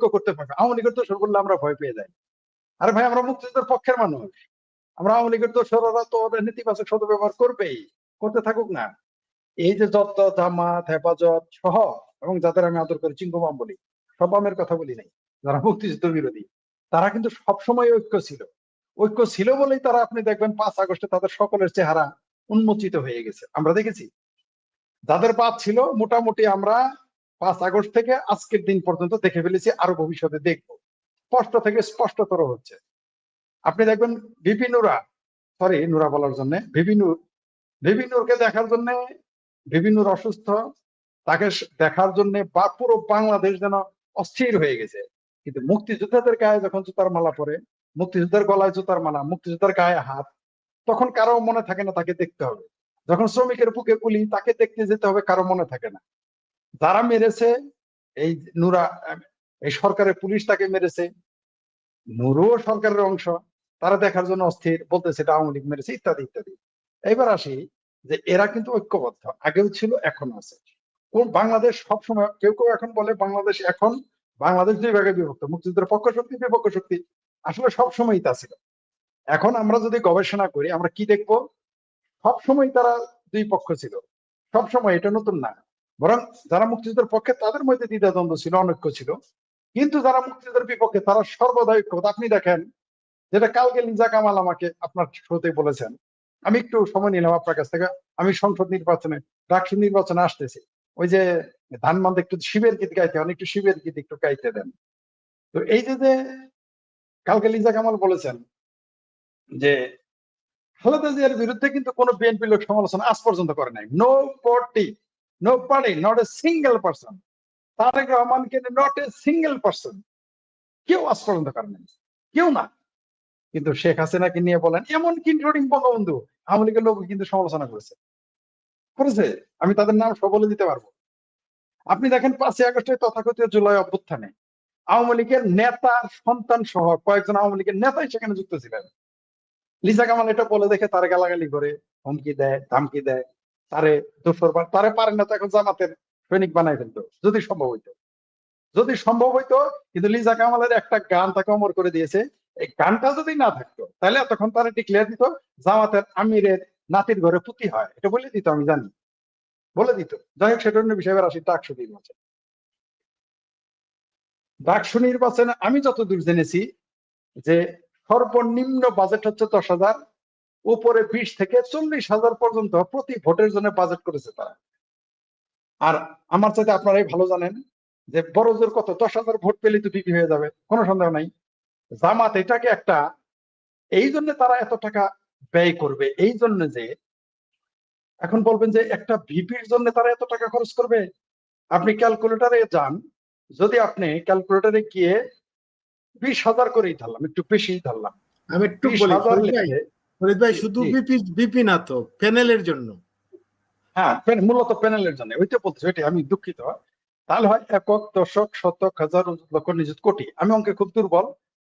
ঐক্য করতে পারবে। আওয়ামী লীগের দোষর বললে আমরা ভয় পেয়ে যাই। আরে ভাই, আমরা মুক্তিযুদ্ধের পক্ষের মানুষ। আমরা আওয়ামী লীগের দোষররা তো ওদের নেতিবাচক সদব্যবহার করবেই, করতে থাকুক না। এই যে যত জামাত, হেফাজত সহ, এবং যাদের আমি আদর করি চিঙ্গমাম বলি, সব আমের কথা বলি নাই, যারা মুক্তিযুদ্ধ বিরোধী, তারা কিন্তু সবসময় ঐক্য ছিল। ঐক্য ছিল বলেই তারা আপনি দেখবেন পাঁচ আগস্টে তাদের সকলের চেহারা উন্মোচিত হয়ে গেছে। আমরা দেখেছি। যাদের পাপ ছিল, মোটামুটি আমরা পাঁচ আগস্ট থেকে আজকের দিন পর্যন্ত দেখে ফেলেছি, আরও ভবিষ্যতে দেখব। স্পষ্ট থেকে স্পষ্টতর হচ্ছে। আপনি দেখবেন নুরা সরি নুরা বলার জন্য ভিপি নূর ভিপি দেখার জন্য ভিপি নূর অসুস্থ, তাকে দেখার জন্য বা পুরো বাংলাদেশ যেন অস্থির হয়ে গেছে। কিন্তু মুক্তিযোদ্ধাদের গায়ে যখন জুতার মালা পরে, মুক্তিযোদ্ধার গলায় জুতার মালা, মুক্তিযোদ্ধার গায়ে হাত, তখন কারও মনে থাকে না তাকে দেখতে হবে। যখন শ্রমিকের বুকে গুলি, তাকে দেখতে যেতে হবে, কারও মনে থাকে না। যারা মেরেছে, এই নুরা, এই সরকারের পুলিশ তাকে মেরেছে, নুরুও সরকারের অংশ, তারা দেখার জন্য অস্থির, বলতেছে এটা আওয়ামী লীগ মেরেছে, ইত্যাদি ইত্যাদি। এবার আসি যে এরা কিন্তু ঐক্যবদ্ধ, আগেও ছিল এখন আছে। কোন বাংলাদেশ সবসময়, কেউ কেউ এখন বলে বাংলাদেশ এখন বাংলাদেশ দুই ভাগে বিভক্ত, মুক্তিযুদ্ধের পক্ষ শক্তি, বিপক্ষ শক্তি, আসলে সবসময়ই তা ছিল। এখন আমরা যদি গবেষণা করি, আমরা কি দেখব? সবসময় তারা দুই পক্ষ ছিল। সবসময় এটা নতুন না। বরং যারা মুক্তিযুদ্ধের পক্ষে, তাদের মধ্যে দ্বিধাদ্বন্দ্ব ছিল অনৈক্য ছিল। কিন্তু যারা মুক্তিযুদ্ধের বিপক্ষে, তারা সর্বদা ঐক্যবদ্ধ। আপনি দেখেন, যেটা কালকে লিজা কামাল আমাকে আপনার শোতে বলেছেন, আমি একটু সময় নিলাম আপনার কাছ থেকে, আমি সংসদ নির্বাচনে ডাকসু নির্বাচনে আসতেছি। ওই যে ধান মানতে একটু শিবের গীত গাইতে হয় একটু শিবের গীত একটু গাইতে দেন। তো এই যে যে কালকে লিজা কামাল বলেছেন যে, খালেদা জিয়ার বিরুদ্ধে কিন্তু কোনো বিএনপি লোক সমালোচনা আজ পর্যন্ত করে নাই। No party no party not a single person Tarique রহমানকে নট এ সিঙ্গেল পার্সন কেউ আজ পর্যন্ত করে নাই। কেউ না। কিন্তু শেখ হাসিনাকে নিয়ে বলেন, এমনকি ইনক্লুডিং বঙ্গবন্ধু, আওয়ামী লীগের লোক কিন্তু সমালোচনা করেছে। করেছে। আমি তাদের নাম সব বলে দিতে পারব। আপনি দেখেন পাঁচই আগস্টের তথাকথিত জুলাই অভ্যুত্থানে আওয়ামী লীগের নেতা, সন্তান সহ কয়েকজন আওয়ামী লীগের নেতাই সেখানে যুক্ত ছিলেন। লিজা কামাল এটা বলে দেখে তারে গালাগালি করে, হুমকি দেয়, ধামকি দেয়। তারে দোসর তারে পারে না তো এখন জামাতের সৈনিক বানাই ফেলতো। যদি সম্ভব হইতো। যদি সম্ভব হইতো, কিন্তু লিজা কামালের একটা গান তাকে অমর করে দিয়েছে। এই গানটা যদি না থাকতো, তাহলে তখন তারা ডিক্লেয়ার দিত, জামাতের আমিরের নাতির ঘরে পুতি হয়। এটা বলে দিত, আমি জানি। বলে দিত। যাই হোক সেটা অন্য বিষয়ে আসি ডাকসু নির্বাচন। ডাকসু নির্বাচনে আমি যতদূর জেনেছি যে সর্বনিম্ন বাজেট হচ্ছে দশ হাজার। উপরে বিশ থেকে চল্লিশ হাজার পর্যন্ত প্রতি ভোটের জন্য বাজেট করেছে তারা। আর আমার চাইতে আপনারাই ভালো জানেন যে বড় জোর কত দশ হাজার ভোট পেলে তো বিপি হয়ে যাবে কোনো সন্দেহ নাই। জামাত এটাকে একটা এই জন্য তারা এত টাকা ব্যয় করবে এই জন্য যে এখন বলবেন যে একটা ভিপির জন্য তারা এত টাকা খরচ করবে। আপনি ক্যালকুলেটারে যান যদি আপনি ক্যালকুলেটারে গিয়ে বিশ হাজার করেই ধরলাম একটু বেশি ধরলাম। আমি একটু ফরিদ ভাই শুধু বিপি বিপি না তো প্যানেলের জন্য। হ্যাঁ মূলত প্যানেলের জন্য ওইটা বলছি ওইটাই আমি দুঃখিত। তাহলে হয় একক দশক শতক হাজার লক্ষ নিযুত কোটি। আমি অঙ্কে খুব দুর্বল।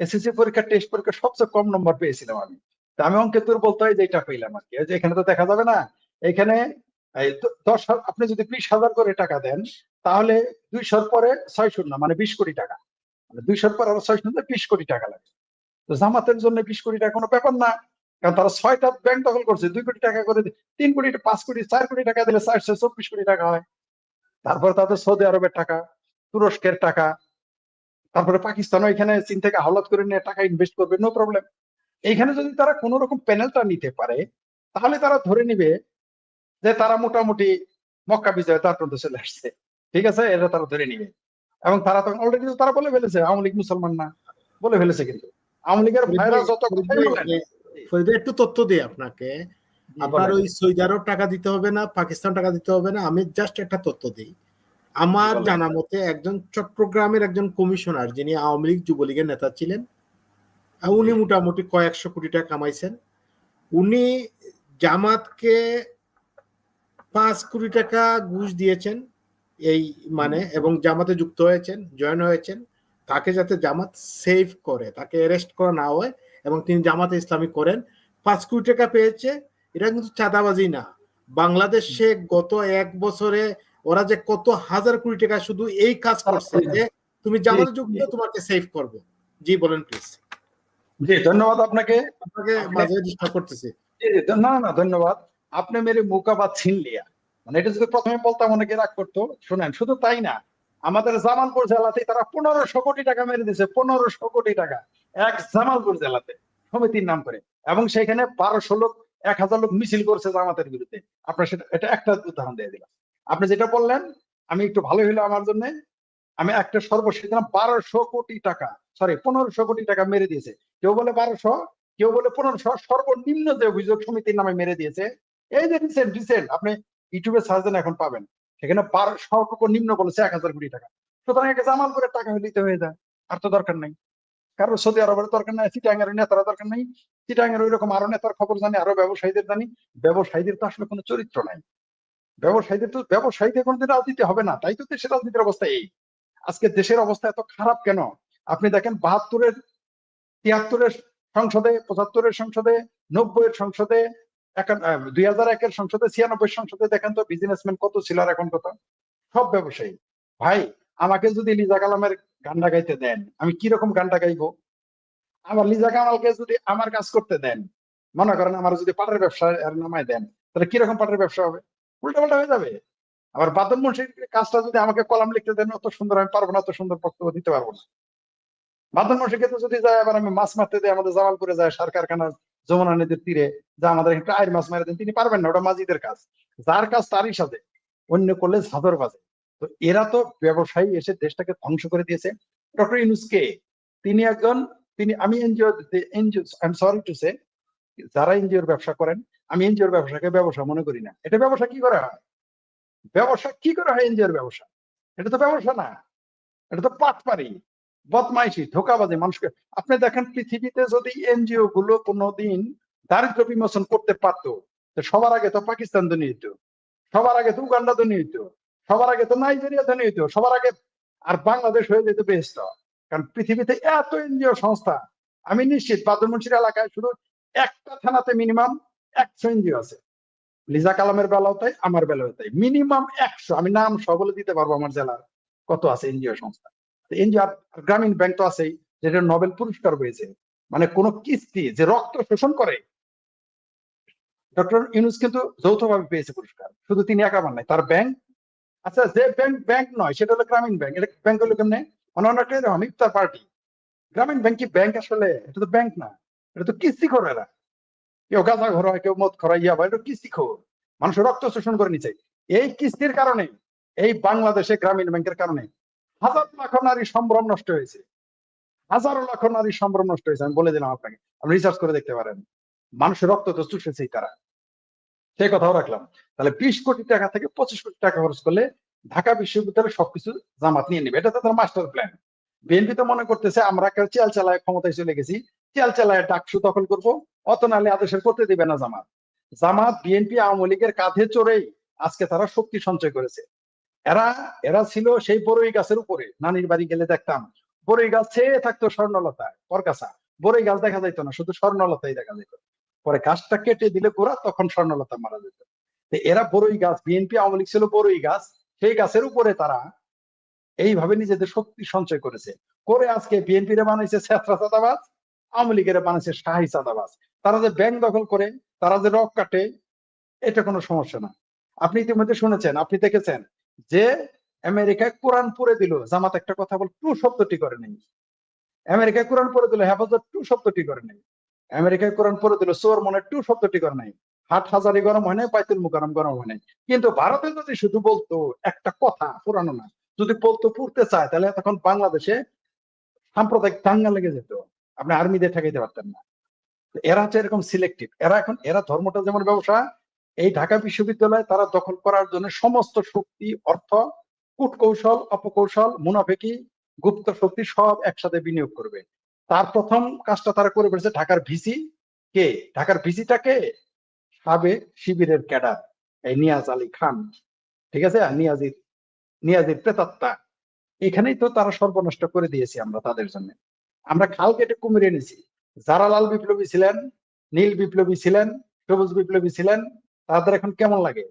এসএসসি পরীক্ষা টেস্ট পরীক্ষা সবচেয়ে কম নম্বর পেয়েছিলাম আমি। তা আমি অঙ্কে দুর্বল তো এই যে এটা পেলাম আর কি। যে এখানে তো দেখা যাবে না এখানে দশ আপনি যদি বিশ হাজার করে টাকা দেন তাহলে দুইশোর পরে ছয় শূন্য মানে বিশ কোটি টাকা। মানে দুইশোর পরে আরও ছয় শূন্য বিশ কোটি টাকা লাগে। তো জামাতের জন্য বিশ কোটি টাকা কোনো ব্যাপার না। কারণ তারা ছয়টা ব্যাংক দখল করছে, দুই কোটি টাকা করে তিন কোটি, পাঁচ কোটি, চার কোটি টাকা দিলে চারশো চব্বিশ কোটি টাকা হয়। তারপরে তাদের সৌদি আরবের টাকা, তুরস্কের টাকা, তারপরে পাকিস্তানও এখানে চীন থেকে হাওলাত করে নিয়ে টাকা ইনভেস্ট করবে নো প্রবলেম এইখানে যদি তারা কোন রকম প্যানেলটা নিতে পারে, তাহলে তারা ধরে নিবে যে তারা মোটামুটি মক্কা বিজয় তার পর্যন্ত চলে আসছে। ঠিক আছে? এটা তারা ধরে নিবে। এবং তারা তখন অলরেডি তারা বলে ফেলেছে, আওয়ামী লীগ মুসলমান না, বলে ফেলেছে কিন্তু। আওয়ামী লীগের ভাইরা যত ফরিদ একটু তথ্য দিই আপনাকে। আপনার ওই সৌদি আরব টাকা দিতে হবে না পাকিস্তান টাকা দিতে হবে না আমি জাস্ট একটা তথ্য দিই। আমার জানা মতে একজন চট্টগ্রামের একজন কমিশনার যিনি আওয়ামী লীগ যুবলীগের নেতা ছিলেন উনি মোটামুটি কয়েকশো কোটি টাকা কামাইছেন। উনি জামাতকে পাঁচ কোটি টাকা ঘুষ দিয়েছেন এই মানে এবং জামাতে যুক্ত হয়েছেন জয়েন হয়েছেন। তাকে যাতে জামাত সেভ করে তাকে অ্যারেস্ট করা না হয় এবং তিনি জামাতে ইসলামী করেন। পাঁচ কোটি টাকা পেয়েছে। এটা কিন্তু চাঁদাবাজি না। বাংলাদেশে গত এক বছরে ওরা যে কত হাজার কোটি টাকা শুধু এই কাজ করছে যে তুমি জামাতে যোগ দিলে তোমাকে সেভ করব। জি বলেন প্লিজ জি ধন্যবাদ আপনাকে। আপনাকে আপনি- মাঝে ডিস্টার্ব করতেছি। না না ধন্যবাদ। আপনি মেরে মুকাবাদ ছিন লিয়া। মানে এটা যদি প্রথমে বলতাম অনেকে রাগ করতো। শুনেন শুধু তাই না। আমাদের জামালপুর জেলাতে তারা পনেরোশো কোটি টাকা মেরে দিয়েছে পনেরোশো কোটি টাকা। এক জামালপুর জেলাতে সমিতির নাম করে। এবং সেখানে বারোশো লোক, এক হাজার লোক মিছিল করছে জামাতের বিরুদ্ধে। আপনার সেটা, এটা একটা উদাহরণ দিয়ে দিলাম। আপনি যেটা বললেন, আমি একটু ভালো হইল আমার জন্য। আমি একটা সর্বশেষ দিলাম বারোশো কোটি টাকা সরি পনেরোশো কোটি টাকা মেরে দিয়েছে। কেউ বলে বারোশো, কেউ বলে পনেরোশো, সর্বনিম্ন যে অভিযোগ সমিতির নামে মেরে দিয়েছে, এই যে রিসেন্ট রিসেন্ট আপনি ইউটিউবে সার্চ দেন, এখন পাবেন। সেখানে বারো সর্বনিম্ন বলেছে, এক হাজার কোটি টাকা। সুতরাং একে জামাল করে টাকা হইতে হয়ে যায়, আর তো দরকার নাই। কারণ সৌদি আরবের দরকার নাই, চিটাঙ্গের নেতারা দরকার নাই। চিটাঙ্গের ওই রকম আরও নেতার খবর জানি, আরও ব্যবসায়ীদের জানি। ব্যবসায়ীদের তো আসলে কোনো চরিত্র নাই। ব্যবসায়ীদের তো, ব্যবসায়ীদের কোনোদিন রাজনীতি হবে না, তাই তো দেশের রাজনীতির অবস্থা এই। আজকে দেশের অবস্থা এত খারাপ কেন? আপনি দেখেন বাহাত্তরের, তিয়াত্তরের সংসদে, পঁচাত্তরের সংসদে, নব্বইয়ের সংসদে দুই হাজার একের সংসদে ছিয়ানব্বই সংসদে দেখেন তো বিজনেসম্যান কত ছিল আর এখন কত? সব ব্যবসায়ী। ভাই, আমাকে যদি লিজা কালামের গানটা গাইতে দেন। আমি কি রকম গানটা গাইবো? আমার লিজা কামালকে যদি আমার কাজ করতে দেন, মনে করেন আমার যদি পাটের ব্যবসা নামায় দেন, তাহলে কীরকম পাটের ব্যবসা হবে? উল্টা পাল্টা হয়ে যাবে। আবার বাদন মুন্সির কাজটা যদি আমাকে কলাম লিখতে দেন, অত সুন্দর আমি পারব না, অত সুন্দর বক্তব্য দিতে পারব না। বাদন মুন্সিকে তো যদি যায়, আবার আমি মাছ মারতে দিই আমাদের জামালপুরে যায়, সার কারখানা যমুনা নদীর তীরে যা আমাদের একটা আয়ের মাছ মারে দেন, তিনি পারবেন না, ওটা মাজিদের কাজ। যার কাজ তারই সাথে, অন্য করলে ঝাঁদর বাজে। তো এরা তো ব্যবসায়ী এসে দেশটাকে ধ্বংস করে দিয়েছে। ডক্টর ইনুসকে তিনি একজন, তিনি, আমি NGO NGO I am sorry to say যারা এনজিওর ব্যবসা করেন, আমি এনজিওর ব্যবসাকে ব্যবসা মনে করি না। এটা ব্যবসা কি করা হয়? ব্যবসা কি করা হয় এনজিওর ব্যবসা? এটা তো ব্যবসা না। এটা তো পাটপারি বদমাইশি, ধোকাবাজি, মানুষকে। আপনি দেখেন পৃথিবীতে যদি এনজিও গুলো কোনোদিন দারিদ্র বিমোচন করতে পারতো সবার আগে তো পাকিস্তান হইতো। সবার আগে তো উগান্ডা হইতো। সবার আগে তো নাইজেরিয়া ধনী হইতো সবার আগে আর বাংলাদেশ হয়ে যেত বেস্ট কারণ পৃথিবীতে এত এনজিও সংস্থা, আমি নিশ্চিত বাদরমুন্সির এলাকায় শুধু একটা থানাতে মিনিমাম একশো এনজিও আছে। লিজা কালামের বেলাও তাই, আমার বেলাও তাই। মিনিমাম একশো, আমি নাম সহ বলে দিতে পারব আমার জেলার কত আছে এনজিও সংস্থা। এনজিও গ্রামীণ ব্যাংক তো আছেই, যেটা নোবেল পুরস্কার পেয়েছে। মানে কোন কিস্তি, যে রক্ত শোষণ করে, ডক্টর ইউনুস কিন্তু যৌথভাবে পেয়েছে পুরস্কার। শুধু তিনি একা পান নাই, তার ব্যাংক আচ্ছা যে ব্যাংক ব্যাংক নয়, সেটা হলো গ্রামীণ ব্যাংক এটা ব্যাংক হলো কেমনে? মানে পার্টি গ্রামীণ ব্যাংক কি ব্যাংক আসলে? এটা তো ব্যাংক না। এটা তো এরা। কেউ গাঁজা ঘর হয় কেউ মদ ইয়া এটা মানুষের রক্ত শোষণ করে নিচ্ছে এই কিস্তির কারণে, এই বাংলাদেশে গ্রামীণ ব্যাংকের কারণে হাজার লাখ নারী সম্ভ্রম নষ্ট হয়েছে। হাজারো লাখ নারী সম্ভ্রম নষ্ট হয়েছে। আমি বলে দিলাম আপনাকে। আপনি রিসার্চ করে দেখতে পারেন। মানুষের রক্ত তো চুষেছেই তারা। সেই কথাও রাখলাম। তাহলে বিশ কোটি টাকা থেকে পঁচিশ কোটি টাকা খরচ করলে ঢাকা বিশ্ববিদ্যালয় সবকিছু জামাত নিয়ে নেবে। এটা তাদের মাস্টার প্ল্যান বিএনপি তো মনে করতেছে, আমরা চেয়াল চালায় ক্ষমতায় চলে গেছি চেয়াল চালায় ডাকসু দখল করব, অত নালে আদেশের করতে দিবে না জামাত। জামাত বিএনপি আওয়ামী লীগের কাঁধে চড়েই আজকে তারা শক্তি সঞ্চয় করেছে। এরা এরা ছিল সেই বড়ই গাছের উপরে। নানির বাড়ি গেলে দেখতাম বড়ই গাছ ছেয়ে থাকতো স্বর্ণলতা পরকাছা বড়ই গাছ দেখা যাইতো না, শুধু স্বর্ণলতাই দেখা যেত পরে গাছটা কেটে দিলে গোড়া, তখন স্বর্ণলতা মারা যেত। এরা বড়ই গাছ, বিএনপি আওয়ামী লীগ ছিল বড়ই গাছ। সেই গাছের উপরে তারা এইভাবে নিজেদের শক্তি সঞ্চয় করেছে। করে আজকে বিএনপি রে বানাইছে ছেত্রা চাঁদাবাজ, আওয়ামী লীগের বানাইছে শাহী চাঁদাবাজ। তারা যে ব্যাংক দখল করে, তারা যে রক কাটে, এটা কোনো সমস্যা না। আপনি ইতিমধ্যে শুনেছেন, আপনি দেখেছেন যে আমেরিকায় কোরআন পড়ে দিল, জামাত একটা কথা বল, টু শব্দটি করে নেই। আমেরিকায় কোরআন পড়ে দিল, হেফাজত টু শব্দটি করে নেই। আমেরিকায় কোরআন পড়ে দিল সোর মনে টু শব্দটি করে নাই। হাট হাজারি গরম হয় নাই পাইতুল মুকারম গরম হয় নাই। কিন্তু ভারতে যদি শুধু বলতো একটা কথা, পুরানো না, যদি বলতো পড়তে চায়, তাহলে তখন বাংলাদেশে সাম্প্রদায়িক দাঙ্গা লেগে যেত। আপনি আর্মিদের ঠেকাইতে পারতেন না। এরা হচ্ছে এরকম সিলেক্টিভ এরা এখন, এরা ধর্মটা যেমন ব্যবসা, এই ঢাকা বিশ্ববিদ্যালয় তারা দখল করার জন্য সমস্ত শক্তি, অর্থ, কূটকৌশল, অপকৌশল, মুনাফেকি, গুপ্ত শক্তি সব একসাথে বিনিয়োগ করবে। তার প্রথম কাজটা তারা করে ফেলেছে ঢাকার ভিসি কে? ঢাকার ভিসিটা কে? সাবেক শিবিরের ক্যাডার, এই নিয়াজ আলী খান, ঠিক আছে? নিয়াজির নিয়াজির প্রেতাত্মা। এখানেই তো তারা সর্বনষ্ট করে দিয়েছি আমরা তাদের জন্য। আমরা খাল কেটে কুমিরে এনেছি। যারা লাল বিপ্লবী ছিলেন, নীল বিপ্লবী ছিলেন, সবুজ বিপ্লবী ছিলেন, তাদের এখন কেমন লাগে?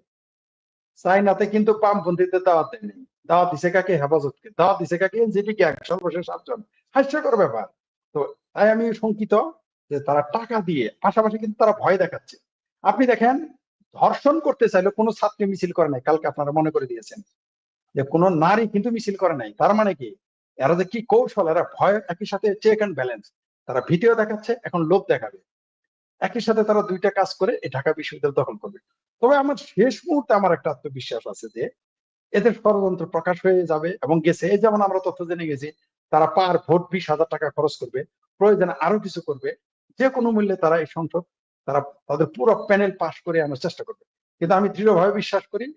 চাইনাতে কিন্তু বামপন্থীদের দাওয়াত দেয়নি দাওয়াত দিছে কাকে? হেফাজতকে। দাওয়াত দিছে কাকে? এনজিটি কে? সর্বশেষ সাতজন। হাস্যকর ব্যাপার। তো তাই আমি শঙ্কিত যে তারা টাকা দিয়ে, পাশাপাশি কিন্তু তারা ভয় দেখাচ্ছে। আপনি দেখেন, ধর্ষণ করতে চাইলে কোনো ছাত্রী মিছিল করে নাই, কালকে আপনারা মনে করে দিয়েছেন। যে কোনো নারী কিন্তু মিছিল করে নাই, তার মানে কি? এরা যে কি কৌশল, এরা ভয়, একই সাথে চেক অ্যান্ড ব্যালেন্স তারা ভিডিও দেখাচ্ছে, এখন লোভ দেখাবে। একই সাথে তারা দুইটা কাজ করে, এই ঢাকা বিশ্ববিদ্যালয় দখল করবে। তবে আমার শেষ মুহূর্তে আমার একটা আত্মবিশ্বাস আছে যে, এদের ষড়যন্ত্র প্রকাশ হয়ে যাবে এবং গেছে। এই যেমন আমরা তথ্য জেনে গেছি তারা পার ভোট বিশ হাজার টাকা খরচ করবে প্রয়োজনে আরও কিছু করবে যে কোনো মূল্যে তারা এই সংসদ তারা তাদের পুরো প্যানেল পাশ করে আনার চেষ্টা করবে। কিন্তু আমি দৃঢ়ভাবে বিশ্বাস করি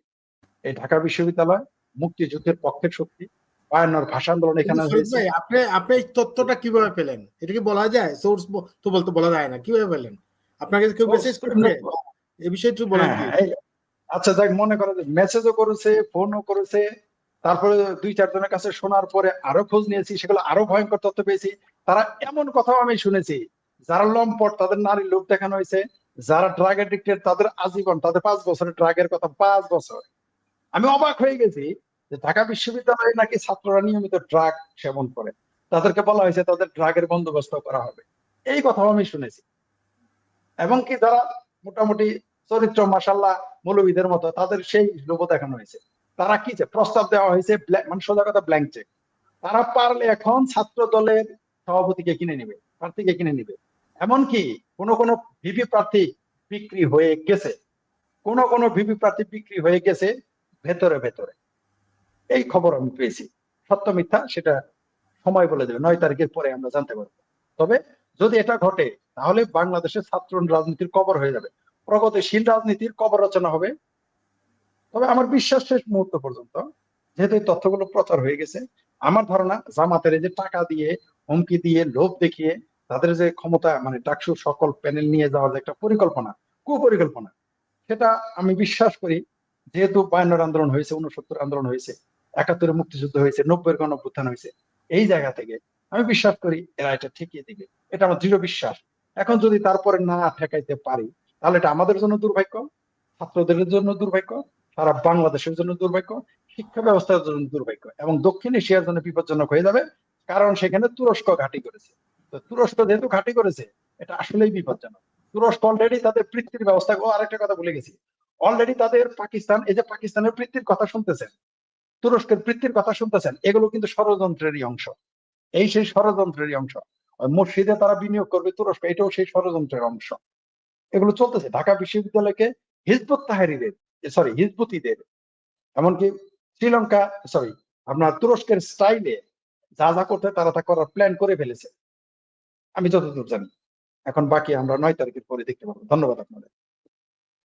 এই ঢাকা বিশ্ববিদ্যালয় মুক্তিযুদ্ধের পক্ষের শক্তি বায়ান্নর ভাষা আন্দোলন এখানে আপনি আপনি এই তথ্যটা কীভাবে পেলেন? এটা কি বলা যায়? সোর্স তো বলতে বলা যায় না কীভাবে পেলেন? আপনাকে কেউ মেসেজ করেছে? এই বিষয়ে একটু বলেন হ্যাঁ, হ্যাঁ, আচ্ছা যাক মনে করে যে মেসেজও করেছে ফোনও করেছে তারপরে দুই চারজনের কাছে শোনার পরে আরও খোঁজ নিয়েছি, সেগুলো আরও ভয়ঙ্কর তথ্য পেয়েছি। তারা এমন কথাও আমি শুনেছি, যারা লম্পট, তাদের নারী লোক দেখানো হয়েছে, যারা ড্রাগ এডিক্টেড তাদের আজীবন, তাদের পাঁচ বছরের ড্রাগের কথা পাঁচ বছর। আমি অবাক হয়ে গেছি যে ঢাকা বিশ্ববিদ্যালয়ে নাকি ছাত্ররা নিয়মিত ড্রাগ সেবন করে। তাদেরকে বলা হয়েছে তাদের ড্রাগের বন্দোবস্ত করা হবে। এই কথাও আমি শুনেছি। এবং কি যারা মোটামুটি চরিত্র মাসাল্লাহ মৌলবীদের মতো, তাদের সেই লোভ দেখানো হয়েছে। তারা কি যে প্রস্তাব দেওয়া হয়েছে মানে সোজা কথা ব্ল্যাঙ্ক চেক তারা পারলে এখন ছাত্র দলের সভাপতিকে কিনে নিবে, প্রার্থীকে কিনে নিবে। এমনকি কোন কোন ভিপি প্রার্থী বিক্রি হয়ে গেছে। কোন কোন ভিপি প্রার্থী বিক্রি হয়ে গেছে ভেতরে ভেতরে। এই খবর আমি পেয়েছি। সত্য মিথ্যা, সেটা সময় বলে দেবে। নয় তারিখের পরে আমরা জানতে পারব। তবে যদি এটা ঘটে, তাহলে বাংলাদেশের ছাত্র রাজনীতির কবর হয়ে যাবে। প্রগতিশীল রাজনীতির কবর রচনা হবে। তবে আমার বিশ্বাস শেষ মুহূর্ত পর্যন্ত, যেহেতু এই তথ্যগুলো প্রচার হয়ে গেছে, আমার ধারণা জামাতের যে টাকা দিয়ে, হুমকি দিয়ে, লোভ দেখিয়ে তাদের যে ক্ষমতা মানে ডাকসুর সকল প্যানেল নিয়ে যাওয়ার যে একটা পরিকল্পনা, কুপরিকল্পনা, সেটা আমি বিশ্বাস করি, যেহেতু বায়ান্নর আন্দোলন হয়েছে উনসত্তর আন্দোলন হয়েছে, একাত্তরে মুক্তিযুদ্ধ হয়েছে নব্বই গণ অভ্যুত্থান হয়েছে, এই জায়গা থেকে আমি বিশ্বাস করি এরা এটা ঠিকিয়ে দিবে। এটা আমার দৃঢ় বিশ্বাস। এখন যদি তারপরে না ঠেকাইতে পারি, তাহলে এটা আমাদের জন্য দুর্ভাগ্য, ছাত্রদের জন্য দুর্ভাগ্য সারা বাংলাদেশের জন্য দুর্ভাগ্য, শিক্ষা ব্যবস্থার জন্য দুর্ভাগ্য এবং দক্ষিণ এশিয়ার জন্য বিপজ্জনক হয়ে যাবে, কারণ সেখানে তুরস্ক ঘাঁটি করেছে। তো তুরস্ক যেহেতু ঘাঁটি করেছে, এটা আসলেই বিপজ্জনক। তুরস্ক অলরেডি তাদের বৃত্তির ব্যবস্থা, ও আরেকটা কথা বলে গেছি। অলরেডি তাদের পাকিস্তান, এই যে পাকিস্তানের বৃত্তির কথা শুনতেছেন, তুরস্কের বৃত্তির কথা শুনতেছেন, এগুলো কিন্তু ষড়যন্ত্রেরই অংশ। এই সেই ষড়যন্ত্রেরই অংশ। মসজিদে তারা বিনিয়োগ করবে তুরস্ক, এটাও সেই ষড়যন্ত্রের অংশ। এগুলো চলতেছে। ঢাকা বিশ্ববিদ্যালয়কে হিজবুত তাহারিদের সরি হিজবুতিদের এমনকি শ্রীলঙ্কা সরি আপনার তুরস্কের স্টাইলে যা যা করতে তারা তা করার প্ল্যান করে ফেলেছে। আমি যতদূর জানি। এখন বাকি আমরা নয় তারিখের পরে দেখতে পাবো। ধন্যবাদ আপনাদের।